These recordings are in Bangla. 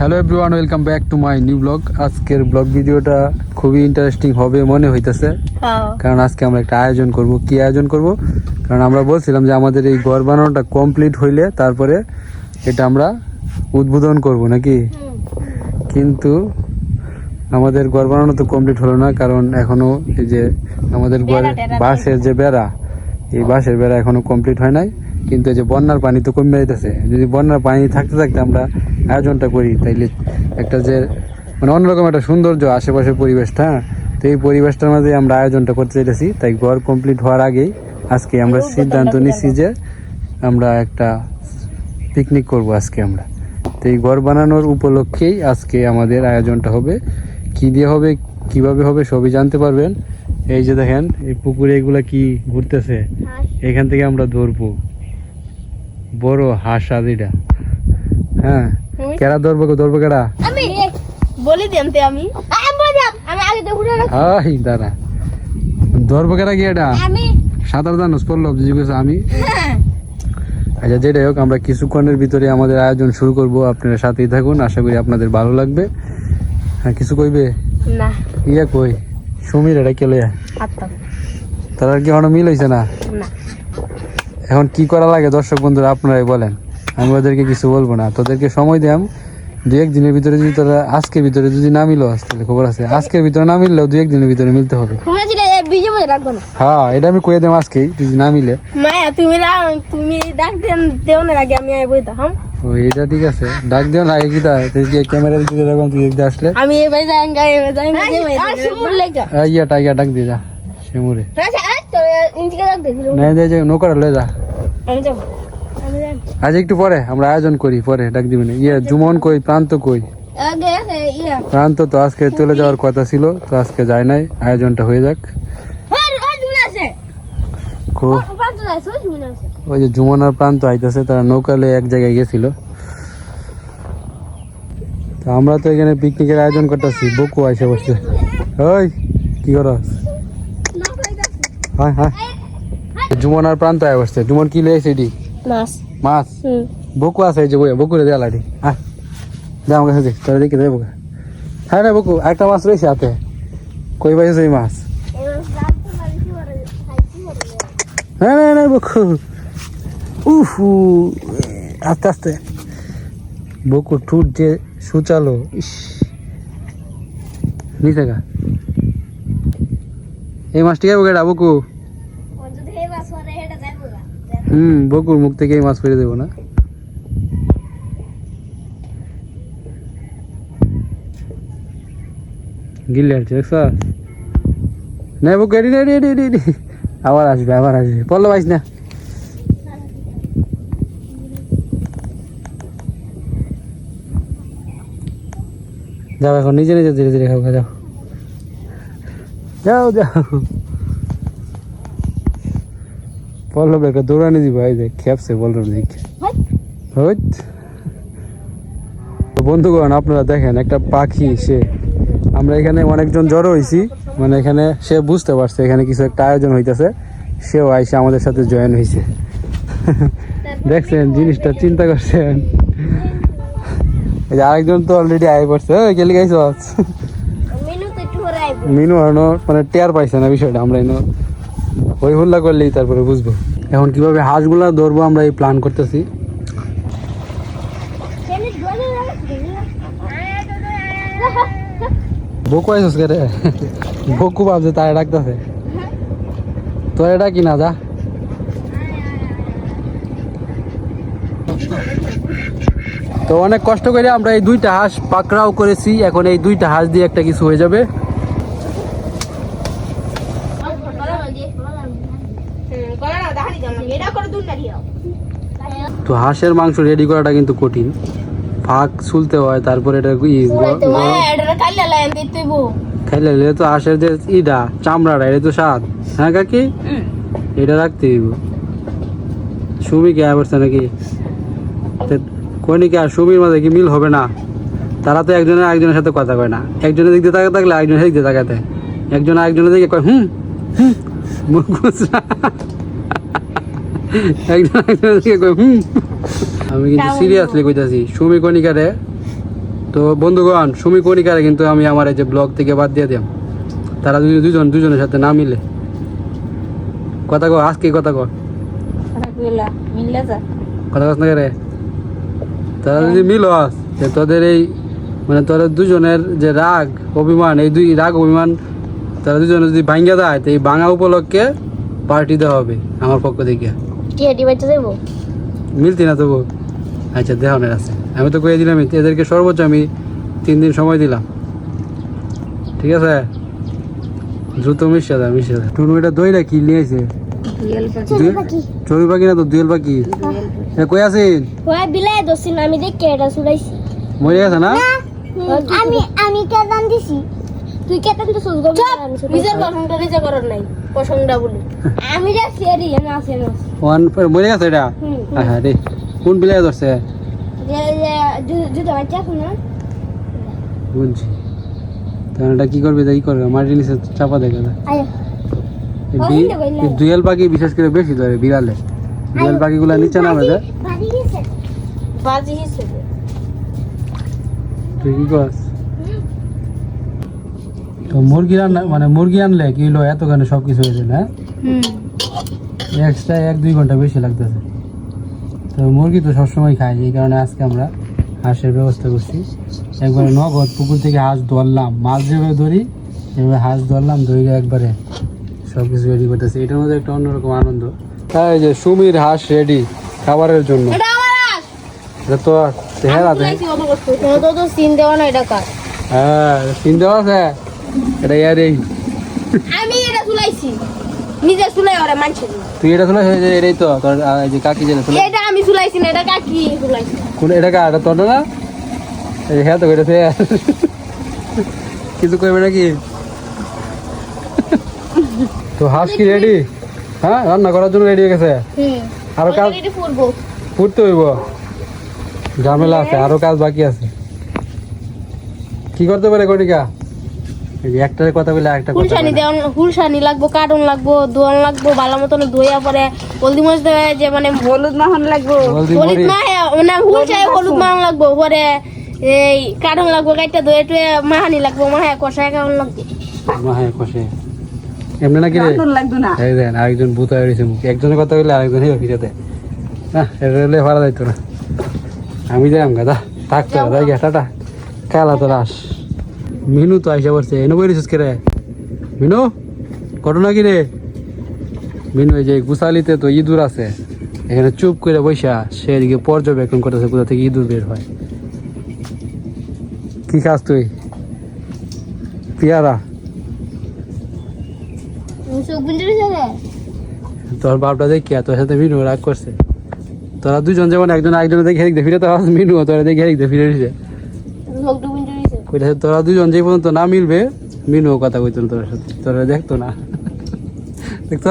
Hello everyone welcome back to my new blog আজকের ব্লগ ভিডিওটা খুবই ইন্টারেস্টিং হবে মনে হইতেছে। কারণ আজকে আমরা একটা আয়োজন করব। কি আয়োজন করব? কারণ আমরা বলছিলাম যে আমাদের এই ঘর বানানোটা কমপ্লিট হইলে তারপরে এটা আমরা উদ্বোধন করব নাকি? কিন্তু আমাদের ঘর বানানো তো কমপ্লিট হলো না কারণ এখনও এই যে আমাদের ঘর বাঁশের যে বেড়া এই বাঁশের বেড়া এখনও কমপ্লিট হয় নাই। কিন্তু এই যে বন্যার পানি তো কমে যাইতেছে। যদি বন্যার পানি থাকতে থাকতে আমরা আয়োজনটা করি তাইলে একটা যে মানে অন্যরকম একটা সৌন্দর্য আশেপাশের পরিবেশটা হ্যাঁ? তো এই পরিবেশটার মাঝে আমরা আয়োজনটা করতে চাইতেছি। তাই ঘর কমপ্লিট হওয়ার আগেই আজকে আমরা সিদ্ধান্ত নিচ্ছি যে আমরা একটা পিকনিক করব আজকে আমরা। তো এই ঘর বানানোর উপলক্ষেই আজকে আমাদের আয়োজনটা হবে। কি দিয়ে হবে কীভাবে হবে সবই জানতে পারবেন। এই যে দেখেন এই পুকুরে এগুলা কি ঘুরতেছে? এখান থেকে আমরা ধরবো। বড় হাঁস এটা হ্যাঁ কেরা ধরবো গো, ধরবো কেরা? আমি বলি দিমতে আমি। আমি আমি আগে তো রাখি হাই দাঁড়া। ধরবো কেরা কি এটা? আমি। সাঁতার জানোস পড়ল জিজ্ঞেস আমি? আচ্ছা যেটাই হোক আমরা কিছুক্ষণের ভিতরে আমাদের আয়োজন শুরু করব। আপনারা সাথেই থাকুন আশা করি আপনাদের ভালো লাগবে। হ্যাঁ কিছু কইবে? না। ইয়া কই? সুমির এটা কেলে? তার আর কি এখনও মিল হয়েছে না? না। এখন কি করা লাগে দর্শক বন্ধুরা আপনারাই বলেন আমি ওদেরকে কিছু বলব না তোদেরকে সময় দিলাম দু একদিনের ভিতরে যদি তোরা আজকের ভিতরে যদি না মিলো তাহলে খবর আছে আজকের ভিতরে না মিললেও দু একদিনের ভিতরে মিলতে হবে হ্যাঁ এটা আমি কয়ে দেবো আজকেই যদি না মিলে মায়া তুমি তুমি ডাক দেও না আগে আমি বইতাম হ্যাঁ ও এটা ঠিক আছে ডাক দিও না আগে কি তা ক্যামেরা দিতে দেখুন তুই দেখতে আসলে আমি এবার ইয়া ডাক দিয়ে যা শিমুরে আচ্ছা আজ তো ইনজিকে না যে যে নৌকার লয়ে যা। আমি যাব। আজ একটু পরে আমরা আয়োজন করি পরে ডাক দিবেন ইয়ে জুমন কই প্রান্ত কই? প্রান্ত তো আজকে চলে যাওয়ার কথা ছিল তো আজকে যায় নাই। আয়োজনটা হয়ে যাক। হ্যাঁ ওই যে জুমন আর প্রান্ত আইতেছে তারা নৌকালে এক জায়গায় গেছিল। তো আমরা তো এখানে পিকনিকের আয়োজন করতেছি বকু আইসে বসছে। ওই কি করস? হ্যাঁ হ্যাঁ। জুমন আর প্রান্ত আয় বসছে জুমন কি লেগেছে এটি? মাছ। মাছ? বকু আছে এই যে বইয়া বকুরে দেয়া লাঠি আয় যা আমার কাছে তোরা দেখে দেবো হ্যাঁ রে বকু একটা মাছ রয়েছে হাতে। কই পাইছে এই মাছ? হ্যাঁ না না বকু। উফ আস্তে আস্তে। বকু ঠুট যে সুচালো ইস। নিচে গা। এই মাছটি খাব কেটা বকু? হুম বকুর মুখ থেকে এই মাছ ফেলে দেবো না। গিলে আসছে দেখছ? না বকু এডি এডি এডি এডি এডি। আবার আসবে আবার আসবে। পড়ল পাইস না। যাও এখন নিজে নিজে ধীরে ধীরে খাও যাও। যাও যাও। পড়ল বেকার দৌড়ানি দিব এই দেখ খেপছে বলল হইত। বন্ধুগণ আপনারা দেখেন একটা পাখি সে আমরা এখানে অনেকজন জড়ো হয়েছি মানে এখানে সে বুঝতে পারছে এখানে কিছু একটা আয়োজন হইতেছে সেও আইসে আমাদের সাথে জয়েন হয়েছে দেখছেন জিনিসটা চিন্তা করছেন। এই যে আরেকজন তো অলরেডি আয় পড়ছে গেলি গাইছ মিনু হনো মানে টের পাইছে না বিষয়টা, আমরা এনে হই হুল্লা করলেই তারপরে বুঝব। এখন কীভাবে হাঁসগুলা ধরবো আমরা এই প্ল্যান করতেছি। বকু আইসস রে? বকু ভাবছে তাই ডাকতেছে। তোর এটা কি না, যা। তো অনেক কষ্ট করে আমরা এই দুইটা হাঁস পাকড়াও করেছি, এখন এই দুইটা হাঁস দিয়ে একটা কিছু হয়ে যাবে। তো হাঁসের মাংস রেডি করাটা কিন্তু কঠিন। ফাঁক শুলতে হয় তারপরে এটা খাইলে এলে তো হাঁসের যে ইটা চামড়াটা এটা তো স্বাদ। হ্যাঁ কাকি? এটা রাখতে হইব। সুমি কে আসছে নাকি? কইনি কি আর সুমির মাঝে কি মিল হবে না? তারা তো একজনের একজনের সাথে কথা কয় না। একজনের দিক দিয়ে তাকাতে থাকলে একজনের দিক দিয়ে তাকাতে। একজন আরেকজনের দিকে কয় হুম হুম মুখ একজন হুম। আমি কিন্তু সিরিয়াসলি কইতাছি সুমি কণিকারে তো বন্ধুগণ সুমি কণিকারে কিন্তু আমি আমার এই যে ব্লগ থেকে বাদ দিয়ে দিলাম তারা দুজন দুজন দুজনের সাথে না মিলে। কথা কো আজকে কথা যা। কথা কস না রে? তারা যদি মিলস যে তোদের এই মানে তোদের দুজনের যে রাগ অভিমান এই দুই রাগ অভিমান তারা দুজনে যদি ভাঙ্গা দেয় তো এই ভাঙা উপলক্ষে পার্টি দেওয়া হবে আমার পক্ষ থেকে। বাচ্চা যাব মিলতি না তবু। আচ্ছা দেহনের আছে। আমি তো কয়ে দিলাম এদেরকে সর্বোচ্চ আমি তিন দিন সময় দিলাম। ঠিক আছে? দ্রুত মিশে দা মিশে দা টুনু এটা দইটা কি নিয়েছে চড়ুই পাখি। না তো দুয়েল পাখি? কই বিলাই দোষিন আমি দেখে এটা শুনাইছি মরে গেছে না? আমি আমি কেদান দিছি। তুই কেদান তো সুজ গো নিজের পছন্দটা নিজে করার নাই পছন্দটা বলি। আমি যা সিয়ারি না আছে না ওয়ান মরে গেছে এটা? হ্যাঁ রে কোন বিলাই ধরছে? যে যে জুতো বাচ্চা আছে না? বুঝছি। তাহলে এটা কি করবে তাই করবে মাটির নিচে চাপা দেখা যায় দুয়েল পাখি বিশেষ করে বেশি ধরে বিড়ালে। দুয়েল পাখিগুলো নিচে নামে যায় তুই কি কর তো মুরগি রান্না মানে মুরগি আনলে কি হলো এতখানে সব কিছু হয়ে যায় না? হুম। এক্সট্রা এক দুই ঘণ্টা বেশি লাগতেছে। তো মুরগি তো সবসময় খায় এই কারণে আজকে আমরা হাঁসের ব্যবস্থা করছি। একবারে নগদ পুকুর থেকে হাঁস ধরলাম মাছ যেভাবে ধরি এভাবে হাঁস ধরলাম ধরে একবারে সব কিছু রেডি করতেছি। এটার মধ্যে একটা অন্যরকম আনন্দ। তাই যে সুমির হাঁস রেডি খাবারের জন্য। এটা তো চেহারা তো তো সিন দেওয়া না এটা কার? হ্যাঁ চিনতে আছে। এটা ইয়ারেই। আমি এটা চুলাইছি নিজে চুলাই ওরে মানছে তুই এটা শুনে এটাই তো তোর এই যে কাকি যেটা শুনে এটা আমি চুলাইছি না এটা কাকি চুলাইছি। কোন এটা কা এটা তোর না এই হ্যাঁ তো কইতেছে কিছু কইবে নাকি? তো হাঁস কি রেডি হ্যাঁ রান্না করার জন্য রেডি হয়ে গেছে? আরও কাজ ফুটতে হইব। ঝামেলা আছে আরও কাজ বাকি আছে। কি করতে পারে যে একটার কথা বলে একটা কথা হুলসানি। দেওয়ান হুলসানি লাগবো কার্টুন লাগবো দোয়ান লাগবো ভালো মতন ধুইয়া পরে হলদি মরিচ দেওয়া যে মানে হলুদ মাখন লাগবো। হলুদ মা মানে হুলসাই হলুদ মাহান লাগবো পরে এই কার্টুন লাগবো কাইটা ধুয়ে টুয়ে মাহানি লাগবো মাহায় কষায় কেমন লাগবে। মা হ্যাঁ কষে। এমনি নাকি না। এই দেন আরেকজন ভূত হয়ে মুখে। একজনের কথা বললে আরেকজন হিরো ফিরে না এটা হলে ভালো যাইতো না। আমি যাইম গাদা থাক তো যাই গে টাটা। কালা তো রাস মিনু তো আইসা পড়ছে। এনে বই রিসিস রে মিনু ঘটনা কি রে? মিনু এই যে গুসালিতে তো ইঁদুর আছে। এখানে চুপ করে বৈশা সে এদিকে পর্যবেক্ষণ করতেছে কোথা থেকে ইঁদুর বের হয়। কি খাস তুই? পেয়ারা। তোর বাপটা দেখি তোর সাথে মিনু রাগ করছে। তোরা দুজন যেমন একজন একজনের দেখে হেরিক ফিরে তো মিনু তোরা দেখে হেরিক ফিরে কইলে তোরা দুজন যে পর্যন্ত না মিলবে মিনু কথা কইতো না তোর সাথে তোরা দেখতো না। দেখতো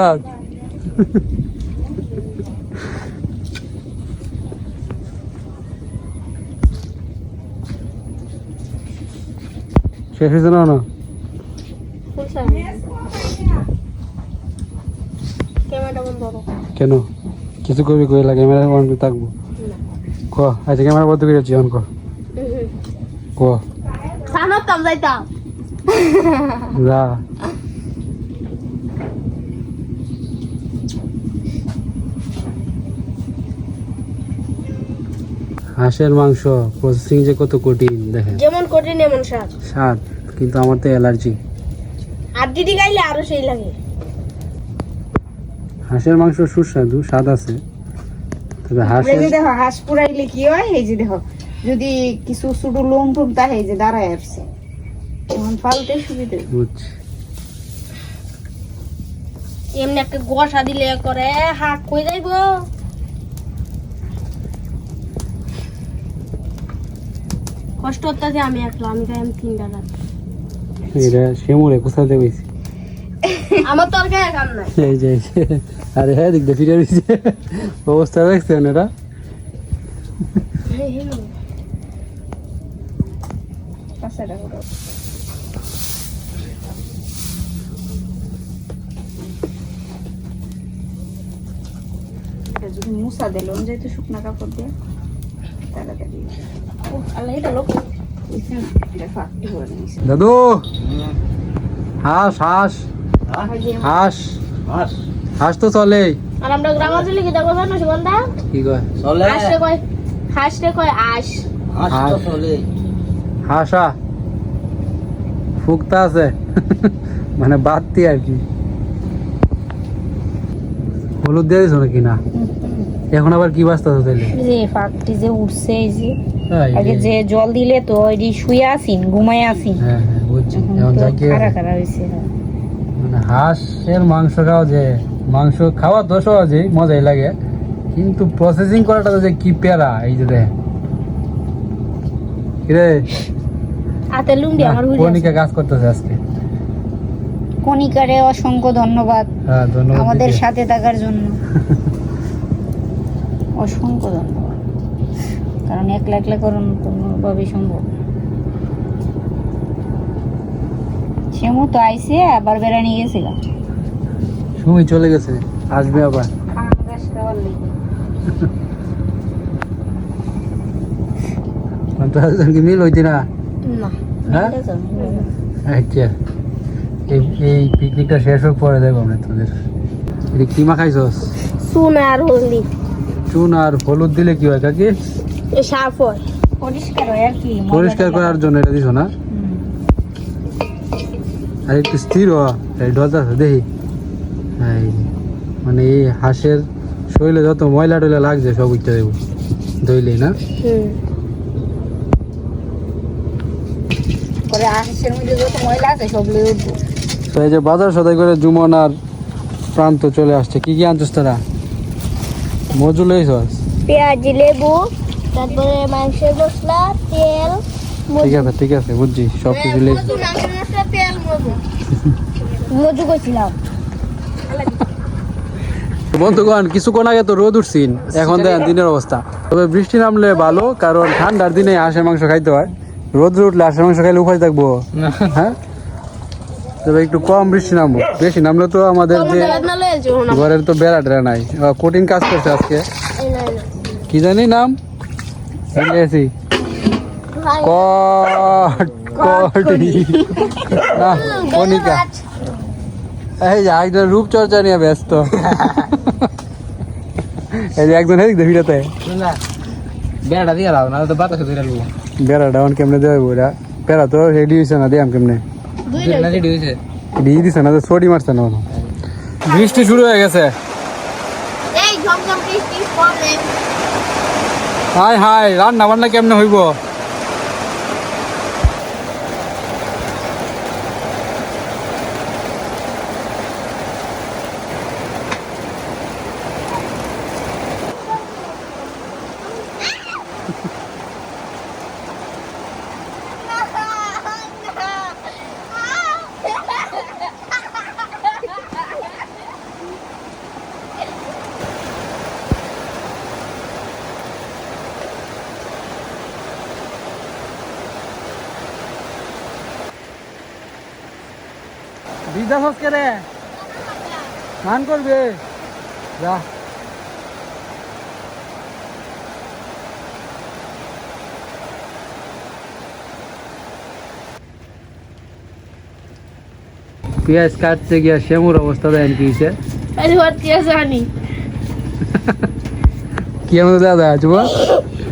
শেষ হয়েছে না না? কেন? কিছু করবি কই লাগে? ক্যামেরা অন করে থাকব ক আচ্ছা ক্যামেরা বন্ধ করে যাচ্ছি অন কর ক। সানতাম যাইতাম যা হাঁসের মাংস প্রসেসিং যে কত কঠিন দেখেন। যেমন কঠিন এমন স্বাদ। স্বাদ কিন্তু আমার তো অ্যালার্জি। আর দিদি গাইলে আরও সেই লাগে। হাঁসের মাংস সুস্বাদু স্বাদ আছে। তবে এই দেখো হাঁস পুরাইলে কি হয়? এই যে দেখো যদি কিছু ছোট লোম টুম তা এই যে দাঁড়ায় আসছে। পালতে সুবিধা। বুঝছি। এমনি একটা গোসা দিলে করে হাত কই যাইব কষ্ট হচ্ছে আমি একলা আমি খাই আমি তিনটা রাত এটা শিমুরে কোথাতে গেছি আমার তোর গায়ে কাম নাই। এই যে আরে হ্যাঁ দিক ফিরে দিছে অবস্থা দেখছেন এটা যদি মুসা দিল যেহেতু শুকনা কাপড় দিয়ে তাড়াতাড়ি এটা লোক। দাদু! হাঁস হাঁস। হাঁস। হাঁস তো চলে। আর আমরা গ্রামাঞ্চলে কি দেখো জানো সুগন্ধা? কি কয়? হাঁস রে কয় হাঁস রে কয় আশ হাঁসা ফুকতা আছে। মানে বাড়তি আর কি। হলুদ দিয়ে দিছো নাকি না? এখন আবার কি বাস্তা আছে তাইলে? যে ফাঁকটি যে উঠছে এই যে আগে যে জল দিলে তো ওই শুয়ে আসিন ঘুমাই আসিন। হ্যাঁ হ্যাঁ বুঝছি। এখন যাকে খারা খারা হয়েছে মানে হাঁসের মাংস খাওয়া যে মাংস খাওয়া তো সহজেই মজাই লাগে। কিন্তু প্রসেসিং করাটা তো যে কি প্যারা এই যে দেখ। কিরে? হাতে লুঙ্গি আমার হুড়ি কনিকা কাজ করতেছে আজকে। কণিকারে অসংখ্য ধন্যবাদ হ্যাঁ ধন্যবাদ আমাদের সাথে থাকার জন্য। অসংখ্য ধন্যবাদ। কারণ একলা একলা করুন কোনোভাবে সম্ভব। সেমু তো আইসে আবার বেড়ানি গেছে গা। সুমি চলে গেছে আসবে আবার। কি মিল হইতি না? না হ্যাঁ? আচ্ছা এই এই পিকনিকটা শেষ হোক পরে দেখো আমরা তোদের। এটা কি মাখাইছস চুন আর হলদি। চুন আর হলুদ দিলে কি হয় কাকি? পরিষ্কার হয় আর কি পরিষ্কার করার জন্য এটা দিছো না? আর একটু স্থির এই দেখি। মানে এই হাঁসের শরীরে যত ময়লা টয়লা লাগছে সব উঠতে দেবো। ধইলেই না? হুম। পরে আঁশের মধ্যে যত ময়লা আছে সব লয়ে উঠবো। তো এই যে বাজার সদাই করে জুমন আর প্রান্ত চলে আসছে। কি কি আনছিস তোরা? পেঁয়াজ লেবু তারপরে মাংসের মশলা তেল ঠিক আছে ঠিক আছে বুঝছি সব কিছু লেই মজু মাংসের মশলা তেল মজু মজু করছিলাম বন্ধুগণ কিছুক্ষণ আগে তো রোদ উঠছিন এখন দেখেন দিনের অবস্থা। তবে বৃষ্টি নামলে ভালো কারণ ঠান্ডার দিনে হাঁসের মাংস খাইতে হয়। রোদ উঠলে হাঁসের মাংস খাইলে উপায় থাকব। হ্যাঁ? তবে একটু কম বৃষ্টি নামবো। বেশি নামলে তো আমাদের যে ঘরের তো বেড়া টেরা নাই। কঠিন কাজ করছে আজকে। কি জানি নাম? ইংরেজি কট কটি না কনিকা এই যে একজন রূপচর্চা নিয়ে ব্যস্ত। এই যে একজন হেদিক ভিড়াতে বেড়াটা দিয়ে রাও না তো বাতাসে ধরে বেড়াটা অন কেমনে দেবে বইরা বেড়া তো রেডি হয়েছে না দিয়াম কেমনে? দিয়ে দিছে না তো ছড়ি মারছে না বৃষ্টি শুরু হয়ে গেছে। হাই হাই রান্না বান্না কেমনে হইব? করবে। যা। পেঁয়াজ কাটতে গিয়া শ্যামুর অবস্থা দেন কি হয়েছে আরে ভর্তি কি এর দাদা জুমা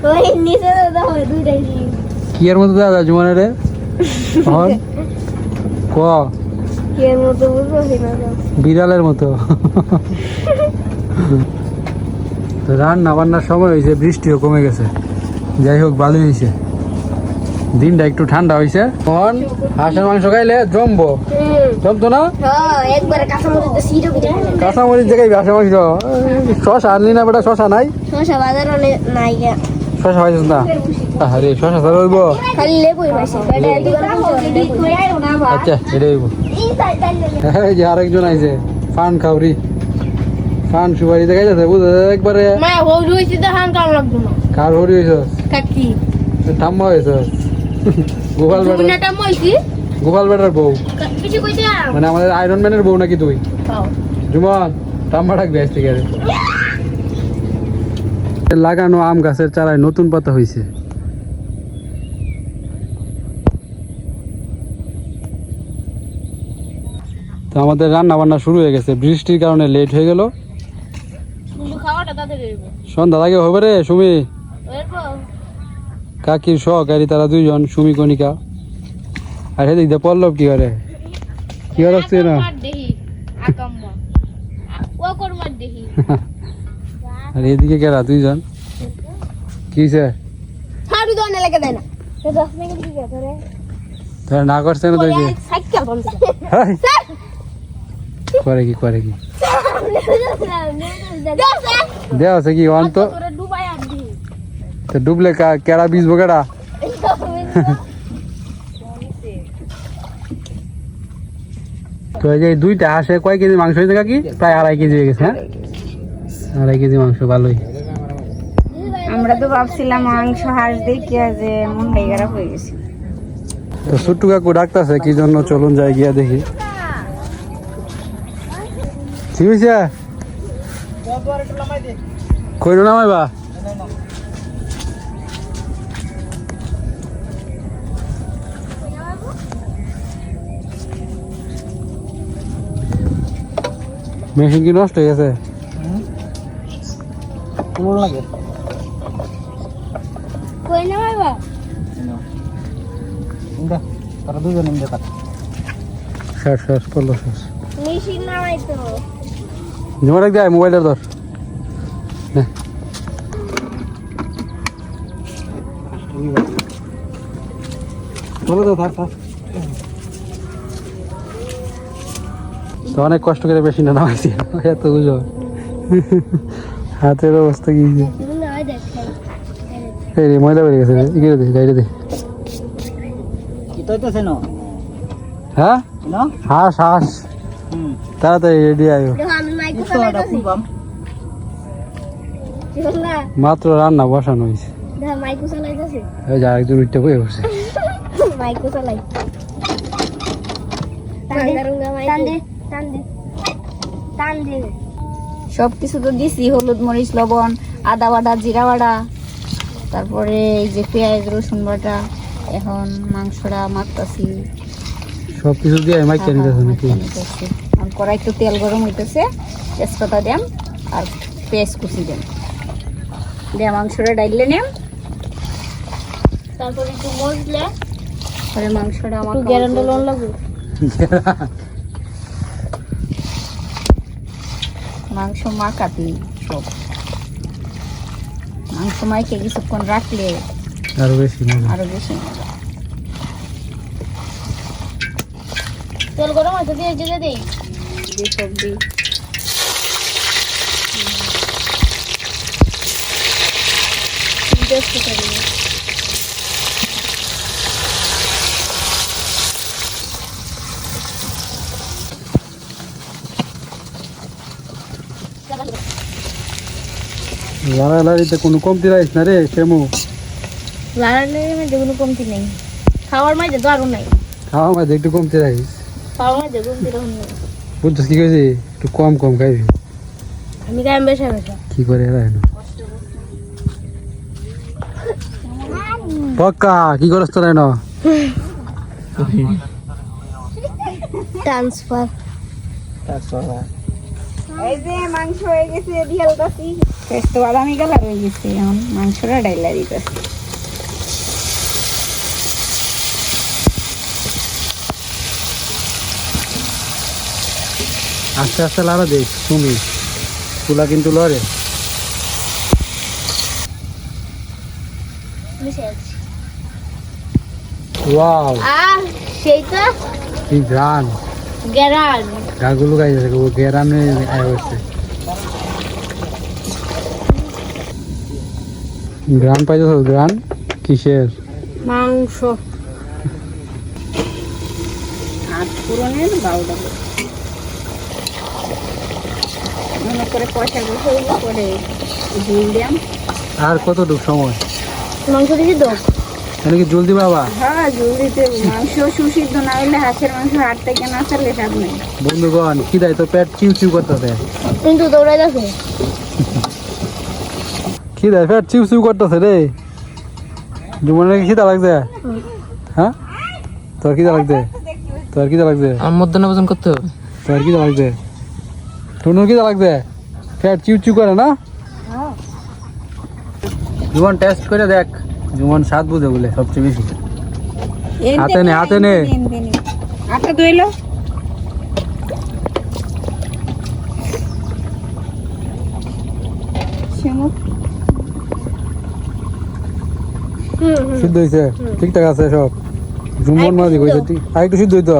ওই নিচে দাও দুইটাই দিই কি এর মধ্যে দাদা জুমানে রে হন ক? মতো বিড়ালের মতো তো রান্না বান্নার সময় হয়েছে বৃষ্টিও কমে গেছে। যাই হোক ভালোই হয়েছে। দিনটা একটু ঠান্ডা হয়েছে। এখন হাঁসের মাংস খাইলে জমবো। জমতো না? হ্যাঁ সিটো কাঁচামরিচ জায়গায় হাঁসের মাংস? শশা আনলি না বেটা? শশা নাই? শসা বাজার নাই শশা পাইছিস না? আরে শশা তো রইব। খালি লেবুই পাইছি। বেটা দোকান আচ্ছা এটা রইব। এই যে আরেকজন আইছে ফান খাওরি ফান সুপারি দেখাই যাচ্ছে বুঝে একবারে মা হই হইছে তো হান কাম লাগতো না। কার হরি হয়েছ কাকি। ঠাম্মা হয়েছ গোপাল বেটার গোপাল বউ। কিছু কইছে মানে আমাদের আয়রন ম্যানের বউ নাকি তুই খাও জুমন ঠাম্মা ডাকবে আজ থেকে। লাগানো আম গাছের চারায় নতুন পাতা হয়েছে তো আমাদের রান্না বান্না শুরু হয়ে গেছে। বৃষ্টির কারণে লেট হয়ে গেল। সন্ধ্যা লাগে হবে রে সুমি। কাকির সহকারী তারা দুইজন সুমি কণিকা। আর সেদিক দিয়ে পল্লব কি করে? কি করে হচ্ছে না? আর এদিকে কেরা দুইজন। কি হয়েছে না করছে না তো ওই যে সাইকেল বন্ধ হাই, করে কি করে কি? দেওয়া আছে কি অন্ত তো। ডুবলে কা- কেরা বীজ কেডা? তো এই যে দুইটা হাঁসে কয় কেজি মাংস হয়েছে কাকি? প্রায় আড়াই কেজি হয়ে গেছে হ্যাঁ? আড়াই কেজি মাংস ভালোই। আমরা তো ভাবছিলাম মাংস হাঁস দেখিয়া যে খারাপ হয়ে গেছে। তো ছোট্টু কাকু ডাকতেছে কি জন্য চলুন যাই গিয়া দেখি। ঠিক আছে কইরো নামাইবা মেশিন কি নষ্ট হয়ে গেছে? লাগে। কই না বাবা ইন্দা তারা দুজন ইন্দা কাট। শেষ শেষ পড়ল শেষ। মেশিন নামাই তো। জমা রাখ দেয় মোবাইলের ধর। অনেক কষ্ট করে বেশি না নামাইছি। এত বুঝো। হাতের অবস্থা কি। এই রে ময়লা বেড়ে গেছে ইগিরে দে গাইরে দে। হ্যাঁ? হাঁস হাঁস। তাড়াতাড়ি রেডি আয়ো। মাত্র রান্না বসানো হয়েছে। দেখো মাইক চালাইতাছি? যে আরেকজন উঠতে বয়ে বসে মাইক চালাই। টান দে টান দে টান দে সব কিছু তো দিছি হলুদ মরিচ লবণ আদা বাটা জিরা বাটা। তারপরে এই যে পেঁয়াজ রসুন বাটা এখন মাংসটা মাখতাছি। সব কিছু দিয়ে মাইকে নিতেছে নাকি? কড়াই একটু তেল গরম হইতেছে। তেজপাতা দেন আর পেঁয়াজ কুচি দেন দিয়ে মাংসটা ডাইলে নেন তারপর একটু মশলা। পরে মাংসটা আমার গ্যারান্ডা লোন লাগবে। মাংস মাখাতি সব। মাংস মাইকে কিছুক্ষণ রাখলে আরও বেশি আরও বেশি মজা। তেল গরম আছে দিয়ে জেগে দেই। যে সব দিই। টেস্ট করে দিই লাড়া লাড়িতে কোনো কমতি রাইস না রে সেমু লাড়ালের মধ্যে কোনো কমতি নেই। খাওয়ার মাঝে তো আরও নাই। খাওয়া মাঝে একটু কমতি রাইস। খাওয়ার মাঝে কমতি নেই। বুঝছিস কি কইছি? একটু কম কম খাইবি। আমি গায়ে বেশা বেশা। কি করে এনো? পক্কা কি করছ তোরা এনো? ট্রান্সফার এই যে মাংস হয়ে গেছে ঢেলতাছি পেস্ট বাদামি কালার হয়ে গেছে এখন মাংসটা ডাইলা দিতেছি। আস্তে আস্তে লাড়া দেখ তুমি তুলা কিন্তু লড়ে। ওয়াও আর সেইটা কি গ্রান? গ্যারান গাগুলো গাই যাচ্ছে ও গেরানে আয় হচ্ছে গ্রান পাইতেছ গ্রান? কিসের? মাংস। আট পুরনের বারোটা মনে করে পয়সা বসে করে দিয়াম আর কতটুক সময়? মাংস দিছি তো মানে কি জলদি বাবা? হ্যাঁ ঝুল দিতে মাংস সুসিদ্ধ না হইলে হাঁসের মাংস হাট থেকে না নেই। বন্ধুগণ কি দেয় তো পেট? চিউ চিউ করতেছে। কিন্তু দৌড়াই যাচ্ছে। কি দেয় পেট? চিউ চিউ করতেছে রে। খিদা লাগছে? হ্যাঁ? তোর খিদা লাগছে? তোর খিদা লাগছে? আমার মধ্যে ভোজন করতে হবে। তোর কি লাগছে? টুনুর কি লাগছে? ফ্যাট চিউ চিউ করে না? জীবন টেস্ট করে দেখ। জীবন স্বাদ বুঝে বলে সবচেয়ে বেশি। হাতে নে, হাতে নে। আটা শ্যামু সিদ্ধ হয়েছে ঠিকঠাক আছে সব? জুম্বন মাঝি কইছে ঠিক আর একটু সিদ্ধ হইতো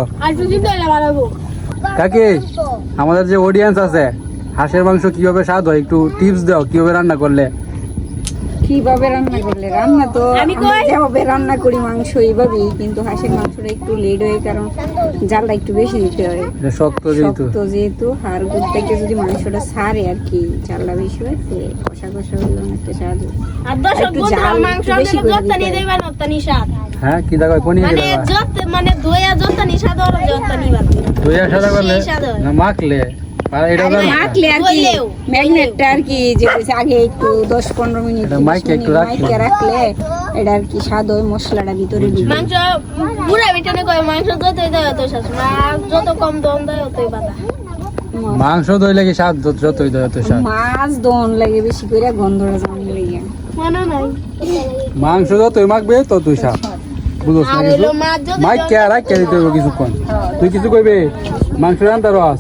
কাকি আমাদের যে অডিয়েন্স আছে হাঁসের মাংস কীভাবে স্বাদ হয় একটু টিপস দাও কীভাবে রান্না করলে। কীভাবে রান্না করলে? রান্না তো আমি আমরা কই? যেভাবে রান্না করি মাংস এইভাবেই কিন্তু হাঁসের মাংসটা একটু লেট হয় কারণ জালটা একটু বেশি দিতে হয়। শক্ত যেহেতু। শক্ত যেহেতু হাড় গুড় থেকে যদি মাংসটা সারে আর কি চালটা বেশি হয় সে কষা কষা হলে অনেকটা স্বাদ একটু জাল মাংস বেশি করে দিতে স্বাদ। হ্যাঁ কি দেখা কোন মানে মানে সাদা করলে। না মাখলে? আর এটা জানো? আর কি ম্যাগনেটটা আর কি যে আগে একটু দশ পনেরো মিনিট মাইকে একটু রাখলে। রাখলে এটা আর কি স্বাদ হয় মশলাটা ভিতরে মাংস বিটানে কয় মাংস দেয় স্বাদ। যত কম দম দেয় বাদা মাংস দইলে কি স্বাদ যত- যতই দেয় ততই স্বাদ। মাছ দন লাগে বেশি করে গন্ধটা জানি লাগে। মনে নাই। মাংস যতই মাখবে ততই স্বাদ। বুঝছ না কিছু? মাইক কে আর কে দিতে কিছুক্ষণ? তুই কিছু কইবে? মাংস রান্না রস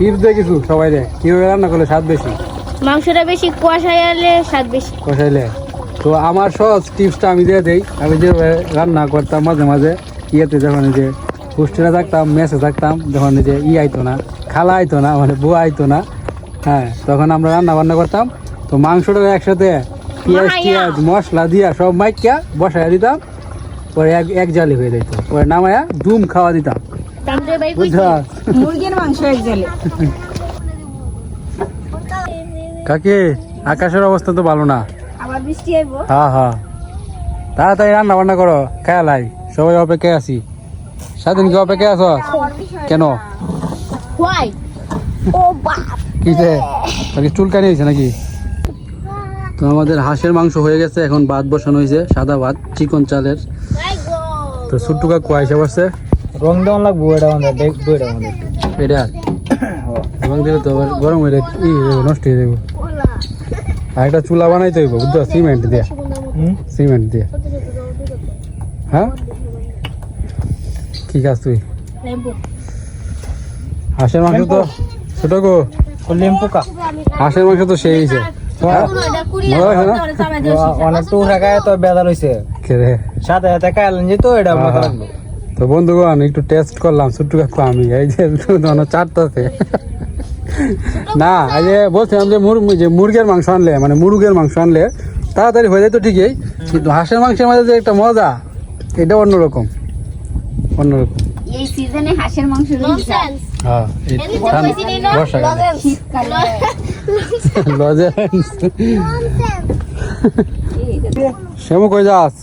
টিপস দে কিছু সবাই দে। কীভাবে রান্না করলে স্বাদ বেশি? মাংসটা বেশি এলে স্বাদ বেশি। কষাইলে। তো আমার সহজ টিপসটা আমি দিয়ে দেই। আমি যে রান্না করতাম মাঝে মাঝে ইয়েতে যখন যে হোস্টেলে থাকতাম মেসে থাকতাম যখন যে ই আইতো না খালা আইতো না মানে বউ আইতো না হ্যাঁ তখন আমরা রান্না বান্না করতাম। তো মাংসটা একসাথে পেঁয়াজ টিয়াজ মশলা দিয়া সব মাইকিয়া বসাইয়া দিতাম। পরে এক এক জালি হয়ে যেত পরে নামায়া দুম খাওয়া দিতাম। ভাই মুরগির মাংস এক জালে। কাকি আকাশের অবস্থা তো ভালো না। আবার বৃষ্টি আইবো। হ্যাঁ হ্যাঁ তাড়াতাড়ি রান্না বান্না করো খেয়াল আই সবাই অপেক্ষায় আছি। স্বাধীন কি অপেক্ষায় আছো? কেন? কিসে তাকে চুলকানি হয়েছে নাকি? তো আমাদের হাঁসের মাংস হয়ে গেছে এখন ভাত বসানো হয়েছে সাদা ভাত চিকন চালের। তো ছোট্টু কাকু আইসা বসছে। রং দেওয়ান লাগবো এটা আমাদের দইটা আমাদের এটা? এবং দিলে তো আবার গরম হয়ে যাবে, হয়ে নষ্ট হয়ে যাবে। আর একটা চুলা বানাইতে হইব বুঝছ সিমেন্ট দিয়ে। সিমেন্ট দিয়ে। হ্যাঁ? ঠিক আছে তুই? হাঁসের মাংস তো ছোট গো। লেম্পু কা? হাঁসের মাংস তো সেই হয়েছে হ্যাঁ? অনেক তো থাকায় তো বেদার হয়েছে সাথে সাথে তো এটা হ্যাঁ, মাথা হ্যাঁ। তো বন্ধুগণ একটু টেস্ট করলাম ছোট্ট কাকু আমি। এই যে চারটাতে। না এই যে বলছিলাম যে মুর যে মুরগের মাংস আনলে মানে মুরগের মাংস আনলে তাড়াতাড়ি হয়ে যায় তো ঠিকই কিন্তু হাঁসের মাংসের মধ্যে যে একটা মজা এটা অন্যরকম। অন্যরকম। এই সিজনে হাঁসের মাংস হ্যাঁ লজেন্স শ্যামু কই যাস?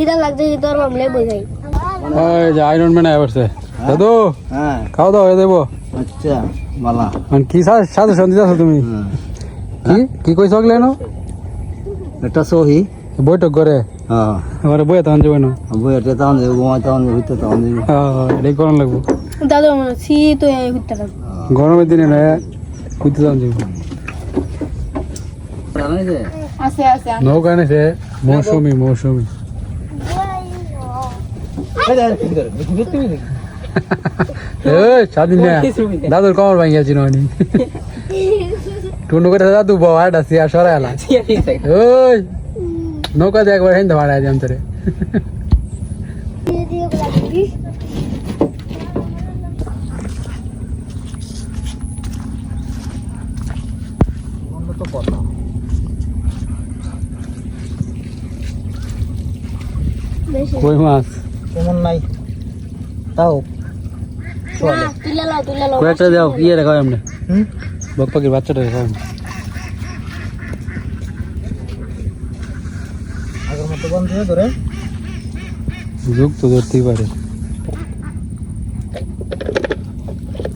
কিরা লাগছে তোর মামলে বোঝাই। ওই যে আয়রন ম্যান আসছে দাদু হ্যাঁ। খাওয়া দাওয়া হয়ে দেবো আচ্ছা বালা। মানে কি সাথে আছো তুমি? কি? কি কইছ গলেন এটা সহি। বৈঠক করে হ্যাঁ। এবারে বইয়ে তখন যাবে না বই এটা তাহলে দেবো ঘুমাই তাহলে হইতে হ্যাঁ, এটাই লাগবো। দাদু সি তো হইতে লাগবে গরমের দিনে না কুইতে তখন যাব নৌকা এনেছে মৌসুমি মৌসুমি। দাদুর কমর ভাঙি গেছিল অনেক টুনু করে দাদু বউ আর ডাসি আর সরাই আলা। ওই নৌকা দিয়ে একবার হেন্দে ভাড়া দিলাম তোরে কই মাছ? কেমন নাই। তাও লাও কয়েকটা দাও ইয়ে রেখাও এমনি। হুম? বক পাখির বাচ্চাটা এমনি আগের মতো বন্ধ হয়ে ধরে যুগ তো ধরতেই পারে।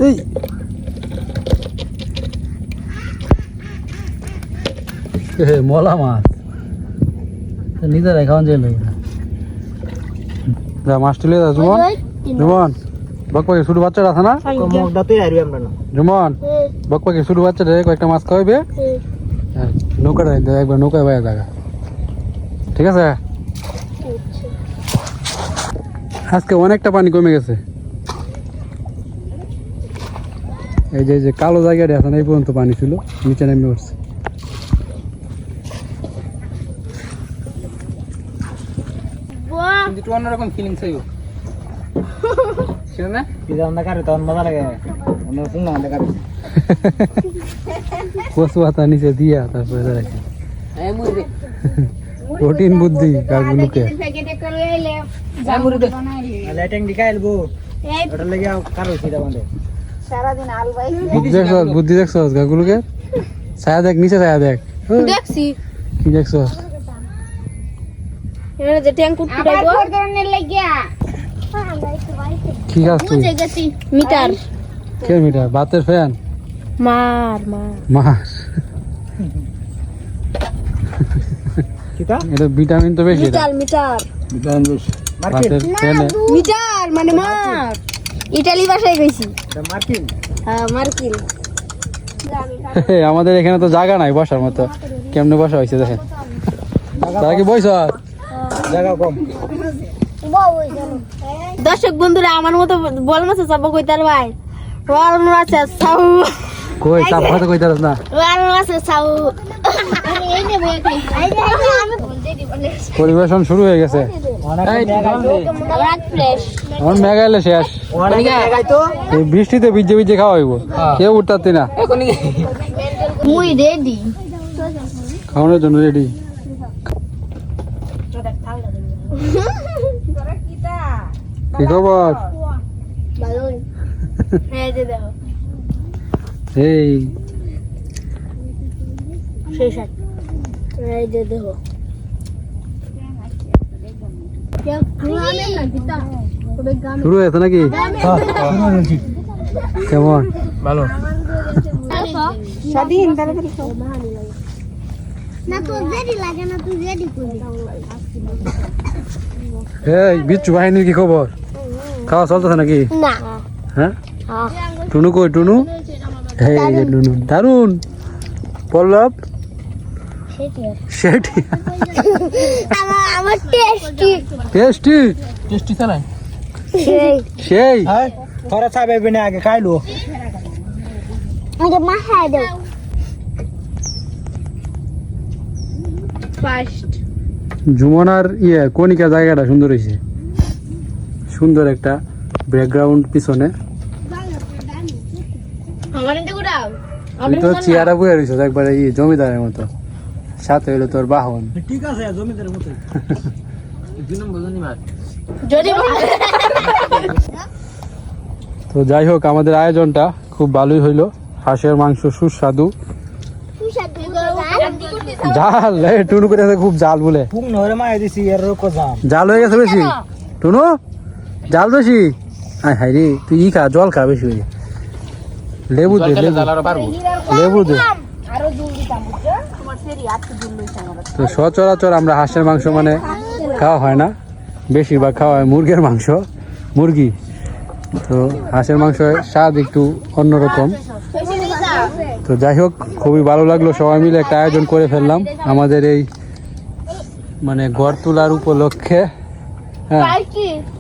এই। এ, মলা মাছ। নিজে রেখাও যাইল। যা মাছটি লিয়ে যা জুমন। জুমন বক পাখি ছোট বাচ্চাটা আছে না? জুমন বক পাখি ছোট বাচ্চাটা কয়েকটা মাছ খাওয়াবে আর নৌকাটা একবার নৌকায় বাইরে থাকা ঠিক আছে? আজকে অনেকটা পানি কমে গেছে। এই যে এই যে কালো জায়গাটা আছে না এই পর্যন্ত পানি ছিল নিচে নেমে উঠছে কিন্তু একটু অন্যরকম ফিলিংস হইব। ছিল না? কচু পাতা নিচে দিয়া তারপরে রাখি। এই মুড়ি দে প্রোটিন বুদ্ধি কাকগুলোকে। প্যাকেটে করে এলে এই মুড়ি দে সারাদিন আলু বাই বুদ্ধি দেখছ বুদ্ধি দেখছ কাকগুলোকে? ছায়া দেখ নিচে ছায়া দেখ। দেখছি। কি দেখছ এখানে যে ট্যাঙ্ক আবার লাগিয়া কি গাছ তুই? মিটার। কে মিটার? ভাতের ফ্যান? মার মার। মাস এটা ভিটামিন তো বেশি। মিটার মিটার। ভাতের ফ্যানে। মিটার মানে মার। ইটালি ভাষায় কইছি। হ্যাঁ মার্কিন। আমাদের এখানে তো জায়গা নাই বসার মতো। কেমনে বসা হয়েছে দেখেন। তারা কি বইস দর্শক বন্ধুরা আমার মতো বল মাছে চাপা কইতার ভাই। বল মাছে সাউ কই চাপ কথা কই তারস না। বল মাছে সাউ পরিবেশন শুরু হয়ে গেছে। আমার মেঘা এলে শেষ। বৃষ্টিতে ভিজে ভিজে খাওয়া হইব। হ্যাঁ। কেউ উঠতাতে না। মুই রেডি খাওয়ানোর জন্য রেডি কি খবর? এই শুরু হয়েছে নাকি? কেমন? ভালো। স্বাধীন তাড়াতাড়ি এই বিচ্ছু বাহিনীর কি খবর? খাওয়া চলতেছে নাকি? হ্যাঁ? টুনু কই টুনু? টুনু। দারুণ পল্লব? সেটি টেস্টি টেস্টি চালাই সেই। তোরা চাবে বিনে আগে খাইলো। আগে মা খাই দাও। জুমনার ইয়ে কোনিকা জায়গাটা সুন্দর হয়েছে সুন্দর একটা ব্যাকগ্রাউন্ড পিছনে। তো জমিদারের মতো। সাথে তোর বাহন। তো যাই হোক আমাদের আয়োজনটা খুব ভালোই হইল। হাঁসের মাংস সুস্বাদু। জাল। টুনু করে খুব জাল বলে। জাল হয়ে গেছে বেশি। টুনু? জাল বেশি? আয় হাই রে তুই ই খা জল খা বেশি লেবু দে লেবু। লেবু দে। তো সচরাচর আমরা হাঁসের মাংস মানে খাওয়া হয় না। বেশিরভাগ খাওয়া হয় মুরগির মাংস মুরগি। তো হাঁসের মাংসের স্বাদ একটু অন্যরকম। তো যাই হোক খুবই ভালো লাগল সবাই মিলে একটা আয়োজন করে ফেললাম। আমাদের এই মানে গড় তোলার উপলক্ষে। হ্যাঁ।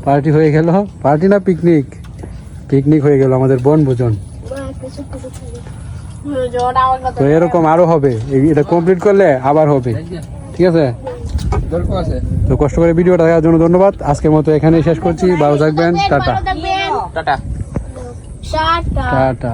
পার্টি? হয়ে গেল। পার্টি না পিকনিক? পিকনিক হয়ে গেল আমাদের বনভোজন তো এরকম আরও হবে। এটা কমপ্লিট করলে আবার হবে। ঠিক আছে? তো কষ্ট করে ভিডিওটা দেখার জন্য ধন্যবাদ। আজকের মতো এখানেই শেষ করছি। ভালো থাকবেন। থাকবেন। টাটা। টাটা। টাটা।